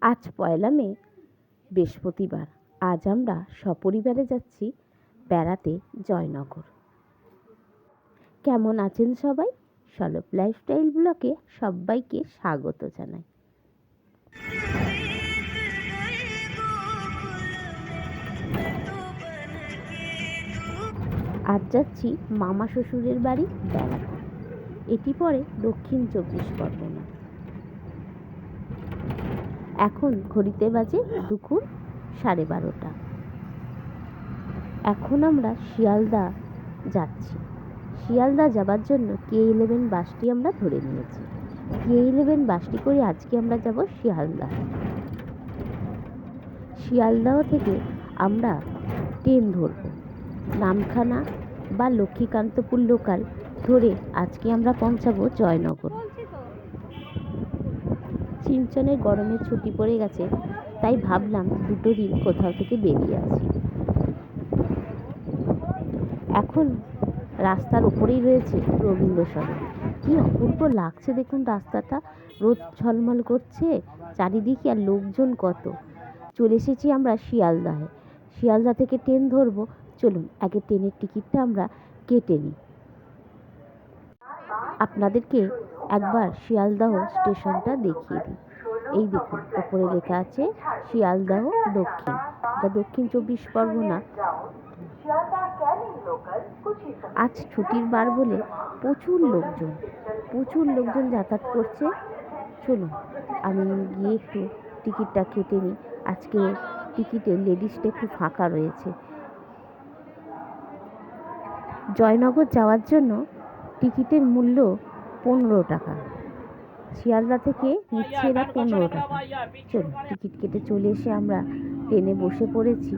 আজ পয়লা মে, বৃহস্পতিবার। আজ আমরা সপরিবারে যাচ্ছি বেড়াতে জয়নগর। কেমন আছেন সবাই? সলভ লাইফস্টাইল ব্লকে সবাইকে স্বাগত জানাই। আজ যাচ্ছি মামা শ্বশুরের বাড়ি বেড়াতে। এটি পরে দক্ষিণ চব্বিশ পরগনা। এখন ঘড়িতে বাজে দুপুর সাড়ে বারোটা। এখন আমরা শিয়ালদা যাচ্ছি। শিয়ালদা যাবার জন্য কে ইলেভেন বাসটি আমরা ধরে নিয়েছি। কে ইলেভেন বাসটি করে আজকে আমরা যাব শিয়ালদা। শিয়ালদাহ থেকে আমরা ট্রেন ধরব। নামখানা বা লক্ষ্মীকান্তপুর লোকাল ধরে আজকে আমরা পৌঁছাবো জয়নগর। চিনচনের গরমে ছুটি পড়ে গেছে, তাই ভাবলাম দুটো দিন কোথাও থেকে বেরিয়ে আসি। এখন রাস্তার ওপরেই রয়েছে রবীন্দ্র কি অপূর্ব লাগছে দেখুন রাস্তাটা। রোদ ঝলমল করছে, চারিদিকে আর লোকজন কত। চলে এসেছি আমরা শিয়ালদাহে। শিয়ালদা থেকে ট্রেন ধরবো। চলুন, আগে ট্রেনের টিকিটটা আমরা কেটে নিই। আপনাদেরকে একবার শিয়ালদাহ স্টেশনটা দেখিয়ে দিই। এই দেখুন, ওপরে লেখা আছে শিয়ালদাহ দক্ষিণ। এটা দক্ষিণ চব্বিশ পরগনা। আজ ছুটির বার বলে প্রচুর লোকজন প্রচুর লোকজন যাতায়াত করছে। চলুন, আমি গিয়ে একটু টিকিটটা কেটে নিই। আজকে টিকিটে লেডিসটা একটু ফাঁকা রয়েছে। জয়নগর যাওয়ার জন্য টিকিটের মূল্য পনেরো টাকা। শিয়ালদা থেকে নিচ্ছে এরা পনেরো টাকা। চলুন টিকিট কেটে চলে এসে আমরা ট্রেনে বসে পড়েছি।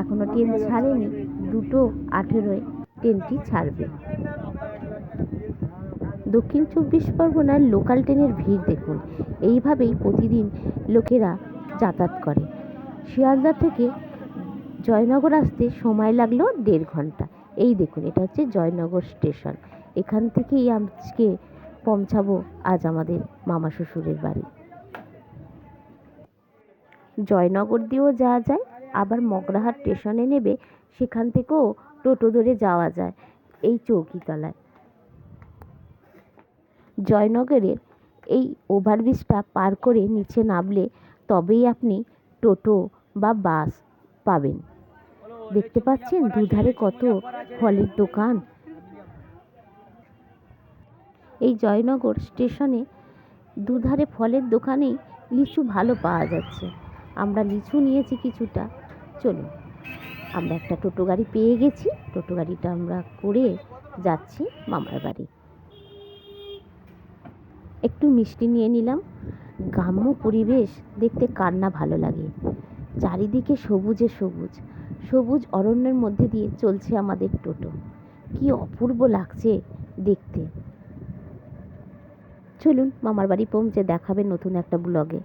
এখনও ট্রেন ছাড়েনি, দুটো আঠেরোয় ট্রেনটি ছাড়বে। দক্ষিণ চব্বিশ পরগনার লোকাল ট্রেনের ভিড় দেখুন। এইভাবেই প্রতিদিন লোকেরা যাতায়াত করে। শিয়ালদা থেকে জয়নগর আসতে সময় লাগল দেড় ঘণ্টা। এই দেখুন, এটা হচ্ছে জয়নগর স্টেশন। এখান থেকেই আজকে পৌঁছাবো আজ আমাদের মামা শ্বশুরের বাড়ি। জয়নগর দিয়েও যাওয়া যায়, আবার মগরাহাট স্টেশনে নেবে, সেখান থেকেও টোটো ধরে যাওয়া যায় এই চৌকিতলায়। জয়নগরের এই ওভারব্রিজটা পার করে নিচে নামলে তবেই আপনি টোটো বা বাস পাবেন। দেখতে পাচ্ছেন দুধারে কত ফলের দোকান। এই জয়নগর স্টেশনে দুধারে ফলের দোকানেই লিচু ভালো পাওয়া যাচ্ছে। আমরা লিচু নিয়েছি কিছুটা। চলুন, আমরা একটা টোটো গাড়ি পেয়ে গেছি। টোটো গাড়িটা আমরা করে যাচ্ছি মামার বাড়ি। একটু মিষ্টি নিয়ে নিলাম। গ্রাম্য পরিবেশ দেখতে কার না ভালো লাগে। চারিদিকে সবুজে সবুজ। সবুজ অরণ্যের মধ্যে দিয়ে চলছে আমাদের টোটো। কি অপূর্ব লাগছে দেখতে। চলুন মামার বাড়ি পৌঁছে দেখাবে নতুন একটা ব্লগে।